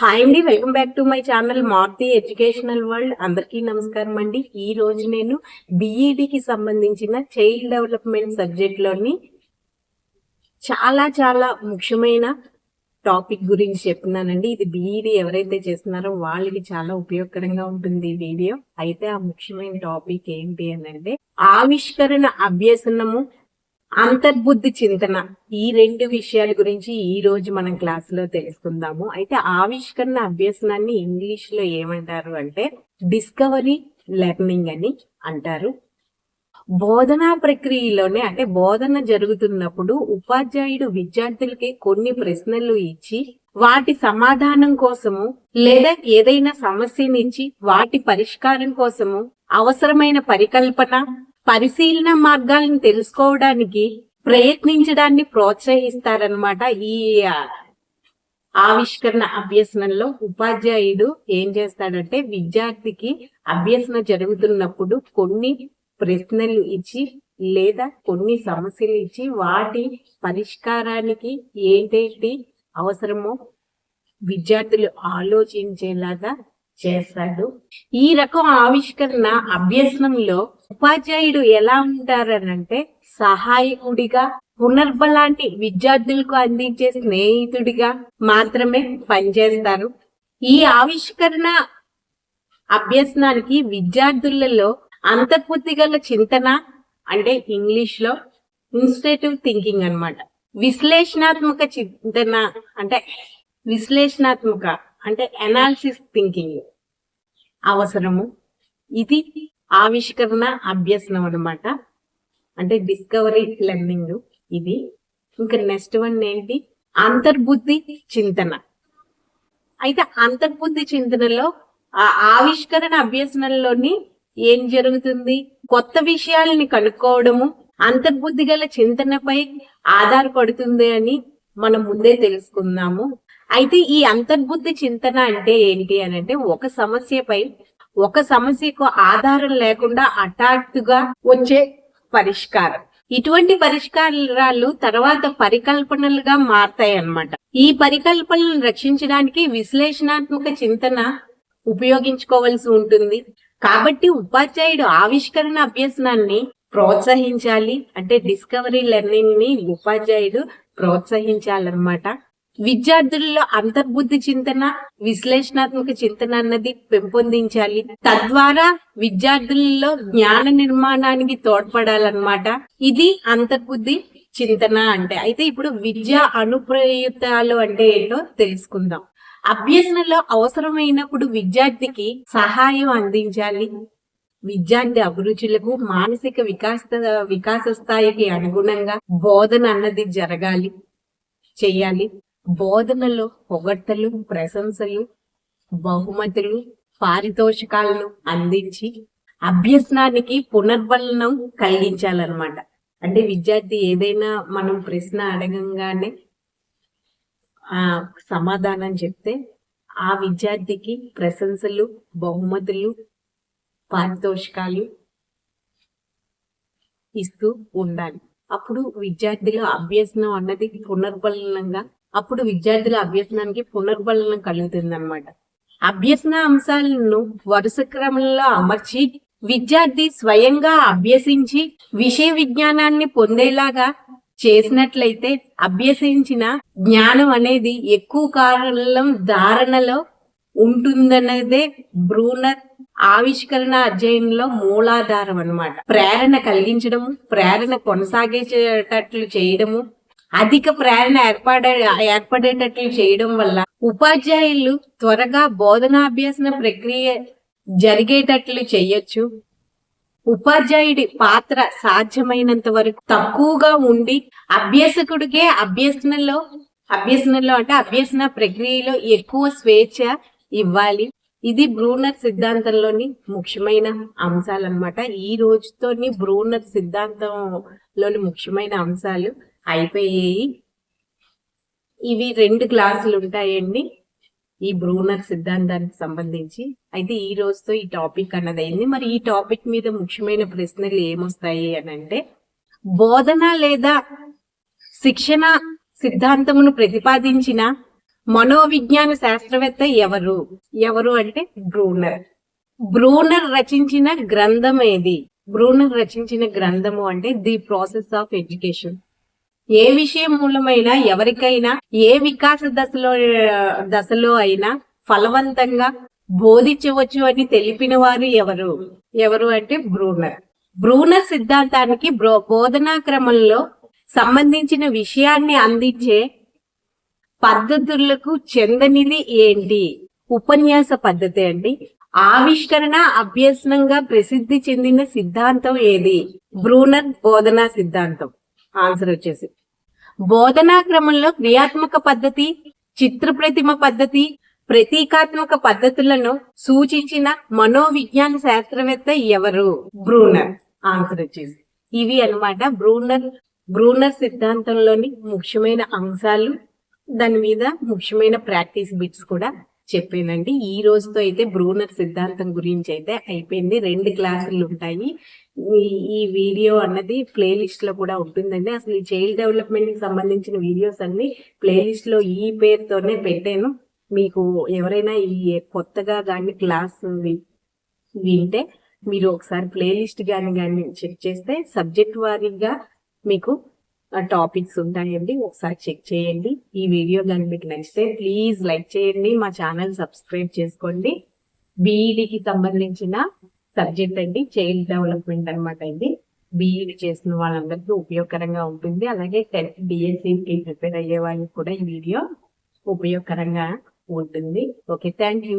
Hi అండి welcome back to my channel Marthi educational world అందరికీ నమస్కారం అండి. ఈ రోజు నేను బిఈడికి సంబంధించిన చైల్డ్ డెవలప్మెంట్ సబ్జెక్ట్లోని చాలా చాలా ముఖ్యమైన టాపిక్ గురించి చెప్తున్నానండి. ఇది బీఈడి ఎవరైతే చేస్తున్నారో వాళ్ళకి చాలా ఉపయోగకరంగా ఉంటుంది ఈ వీడియో అయితే ఆ ముఖ్యమైన టాపిక్ ఏంటి అని అంటే ఆవిష్కరణ అభ్యసనము అంతర్బుద్ధి చింతన. ఈ రెండు విషయాల గురించి ఈ రోజు మనం క్లాస్లో తెలుసుకుందాము. అయితే ఆవిష్కరణ అభ్యసనాన్ని ఇంగ్లీష్లో ఏమంటారు అంటే డిస్కవరీ లెర్నింగ్ అని అంటారు. బోధనా ప్రక్రియలోనే అంటే బోధన జరుగుతున్నప్పుడు ఉపాధ్యాయుడు విద్యార్థులకి కొన్ని ప్రశ్నలు ఇచ్చి వాటి సమాధానం కోసము లేదా ఏదైనా సమస్య నుంచి వాటి పరిష్కారం కోసము అవసరమైన పరికల్పన పరిశీలన మార్గాలను తెలుసుకోవడానికి ప్రయత్నించడాన్ని ప్రోత్సహిస్తారనమాట ఈ ఆవిష్కరణ అభ్యసనంలో. ఉపాధ్యాయుడు ఏం చేస్తాడంటే విద్యార్థికి అభ్యసన జరుగుతున్నప్పుడు కొన్ని ప్రశ్నలు ఇచ్చి లేదా కొన్ని సమస్యలు ఇచ్చి వాటి పరిష్కారానికి ఏంటేంటి అవసరమో విద్యార్థులు ఆలోచించేలాగా చేస్తాడు. ఈ రకం ఆవిష్కరణ అభ్యసనంలో ఉపాధ్యాయుడు ఎలా ఉంటారనంటే సహాయకుడిగా పునర్బలాంటి విద్యార్థులకు అందించే స్నేహితుడిగా మాత్రమే పనిచేస్తారు. ఈ ఆవిష్కరణ అభ్యసనానికి విద్యార్థులలో అంతర్బుద్ధి గల చింతన అంటే ఇంగ్లీష్లో ఇన్స్టిట్యూటివ్ థింకింగ్ అన్నమాట. విశ్లేషణాత్మక చింతన అంటే విశ్లేషణాత్మక అంటే అనాలిసిస్ థింకింగ్ అవసరము. ఇది ఆవిష్కరణ అభ్యసనం అనమాట అంటే డిస్కవరీ లెర్నింగ్ ఇది. ఇంకా నెక్స్ట్ వన్ ఏంటి? అంతర్బుద్ధి చింతన. అయితే అంతర్బుద్ధి చింతనలో ఆ ఆవిష్కరణ అభ్యసనంలోని ఏం జరుగుతుంది? కొత్త విషయాలని కనుక్కోవడము అంతర్బుద్ధి గల చింతనపై ఆధారపడుతుంది అని మనం ముందే తెలుసుకుందాము. అయితే ఈ అంతర్బుద్ధి చింతన అంటే ఏంటి అని అంటే ఒక సమస్యపై ఒక సమస్యకు ఆధారం లేకుండా హఠాత్తుగా వచ్చే పరిష్కారం. ఇటువంటి పరిష్కారాలు తర్వాత పరికల్పనలుగా మారతాయి అన్నమాట ఈ పరికల్పనలను రక్షించడానికి విశ్లేషణాత్మక చింతన ఉపయోగించుకోవాల్సి ఉంటుంది. కాబట్టి ఉపాధ్యాయుడు ఆవిష్కరణ అభ్యసనాన్ని ప్రోత్సహించాలి. అంటే డిస్కవరీ లెర్నింగ్ని ఉపాధ్యాయుడు ప్రోత్సహించాలన్నమాట. విద్యార్థుల్లో అంతర్బుద్ధి చింతన విశ్లేషణాత్మక చింతన అన్నది పెంపొందించాలి. తద్వారా విద్యార్థులలో జ్ఞాన నిర్మాణానికి తోడ్పడాలన్నమాట. ఇది అంతర్బుద్ధి చింతన అంటే. అయితే ఇప్పుడు విద్యా అనుప్రయుతాలు అంటే ఏంటో తెలుసుకుందాం. అభ్యసనలో అవసరమైనప్పుడు విద్యార్థికి సహాయం అందించాలి. విద్యార్థి అభిరుచులకు మానసిక వికాస వికాస స్థాయికి అనుగుణంగా బోధన అన్నది జరగాలి చేయాలి. బోధనలో పొగడ్తలు ప్రశంసలు బహుమతులు పారితోషికాలను అందించి అభ్యసనానికి పునర్బలనం కలిగించాలన్నమాట. అంటే విద్యార్థి ఏదైనా మనం ప్రశ్న అడగంగానే ఆ సమాధానం చెప్తే ఆ విద్యార్థికి ప్రశంసలు బహుమతులు పారితోషికాలు ఇస్తూ ఉండాలి. అప్పుడు విద్యార్థిలో అభ్యసనం అన్నది పునర్బలనంగా అప్పుడు విద్యార్థుల అభ్యసనానికి పునర్బలనం కలుగుతుంది అనమాట అభ్యసన అంశాలను వరుస క్రమంలో అమర్చి విద్యార్థి స్వయంగా అభ్యసించి విషయ విజ్ఞానాన్ని పొందేలాగా చేసినట్లయితే అభ్యసించిన జ్ఞానం అనేది ఎక్కువ కాలం ధారణలో ఉంటుందన్నదే బ్రూనర్ ఆవిష్కరణ అధ్యయనంలో మూలాధారం అన్నమాట. ప్రేరణ కలిగించడము ప్రేరణ కొనసాగేటట్లు చేయడము అధిక ప్రేరణ ఏర్పడ ఏర్పడేటట్లు చేయడం వల్ల ఉపాధ్యాయులు త్వరగా బోధనాభ్యాసన ప్రక్రియ జరిగేటట్లు చేయొచ్చు. ఉపాధ్యాయుడి పాత్ర సాధ్యమైనంత వరకు తక్కువగా ఉండి అభ్యసకుడికే అభ్యసనలో అభ్యసనలో అంటే అభ్యసన ప్రక్రియలో ఎక్కువ స్వేచ్ఛ ఇవ్వాలి. ఇది బ్రూనర్ సిద్ధాంతంలోని ముఖ్యమైన అంశాలు అన్నమాట ఈ రోజుతోని బ్రూనర్ సిద్ధాంతంలోని ముఖ్యమైన అంశాలు. అయిపోయాయి ఇవి రెండు క్లాసులు ఉంటాయండి. ఈ బ్రూనర్ సిద్ధాంతానికి సంబంధించి. అయితే ఈ రోజుతో ఈ టాపిక్ అన్నది అయింది మరి ఈ టాపిక్ మీద ముఖ్యమైన ప్రశ్నలు ఏమొస్తాయి అని అంటే బోధన లేదా శిక్షణ సిద్ధాంతమును ప్రతిపాదించిన మనోవిజ్ఞాన శాస్త్రవేత్త ఎవరు? ఎవరు అంటే బ్రూనర్. బ్రూనర్ రచించిన గ్రంథం ఏది? బ్రూనర్ రచించిన గ్రంథము అంటే ది ప్రాసెస్ ఆఫ్ ఎడ్యుకేషన్. ఏ విషయం మూలమైనా ఎవరికైనా ఏ వికాస దశలో దశలో అయినా ఫలవంతంగా బోధించవచ్చు అని తెలిపిన వారు ఎవరు? ఎవరు అంటే బ్రూనర్ బ్రూనర్ సిద్ధాంతానికి బ్రో- బోధనా క్రమంలో సంబంధించిన విషయాన్ని అందించే పద్ధతులకు చెందనిది ఏంటి? ఉపన్యాస పద్ధతి అండి. ఆవిష్కరణ అభ్యసనంగా ప్రసిద్ధి చెందిన సిద్ధాంతం ఏది? బ్రూనర్ బోధనా సిద్ధాంతం. ఆన్సర్ వచ్చేసి బోధనా క్రమంలో క్రియాత్మక పద్ధతి చిత్ర ప్రతిమ పద్ధతి ప్రతీకాత్మక పద్ధతులను సూచించిన మనోవిజ్ఞాన శాస్త్రవేత్త ఎవరు? బ్రూనర్. ఆన్సర్ వచ్చేసి ఇవి అన్నమాట. బ్రూనర్ బ్రూనర్ సిద్ధాంతంలోని ముఖ్యమైన అంశాలు. దాని మీద ముఖ్యమైన ప్రాక్టీస్ బిట్స్ కూడా చెప్పానండి. ఈ రోజుతో అయితే బ్రూనర్ సిద్ధాంతం గురించి అయితే అయిపోయింది. రెండు క్లాసులు ఉంటాయి. ఈ ఈ వీడియో అన్నది ప్లేలిస్ట్లో కూడా ఉంటుందండి. అసలు ఈ చైల్డ్ డెవలప్మెంట్కి సంబంధించిన వీడియోస్ అన్ని ప్లేలిస్ట్లో ఈ పేరుతోనే పెట్టాను. మీకు ఎవరైనా ఈ కొత్తగా కానీ క్లాస్ వింటే మీరు ఒకసారి ప్లేలిస్ట్ కానీ కానీ చెక్ చేస్తే సబ్జెక్ట్ వారీగా మీకు టాపిక్స్ ఉంటాయండి. ఒకసారి చెక్ చేయండి. ఈ వీడియో కానీ మీకు నచ్చితే ప్లీజ్ లైక్ చేయండి. మా ఛానల్ సబ్స్క్రైబ్ చేసుకోండి. బీఈడికి సంబంధించిన సబ్జెక్ట్ అండి చైల్డ్ డెవలప్మెంట్ అన్నమాట ఇది. బీఈడి చేసిన వాళ్ళందరికీ ఉపయోగకరంగా ఉంటుంది. అలాగే టెన్త్ డిఎస్సికి ప్రిపేర్ అయ్యే వాళ్ళకి కూడా ఈ వీడియో ఉపయోగకరంగా ఉంటుంది. Okay thank you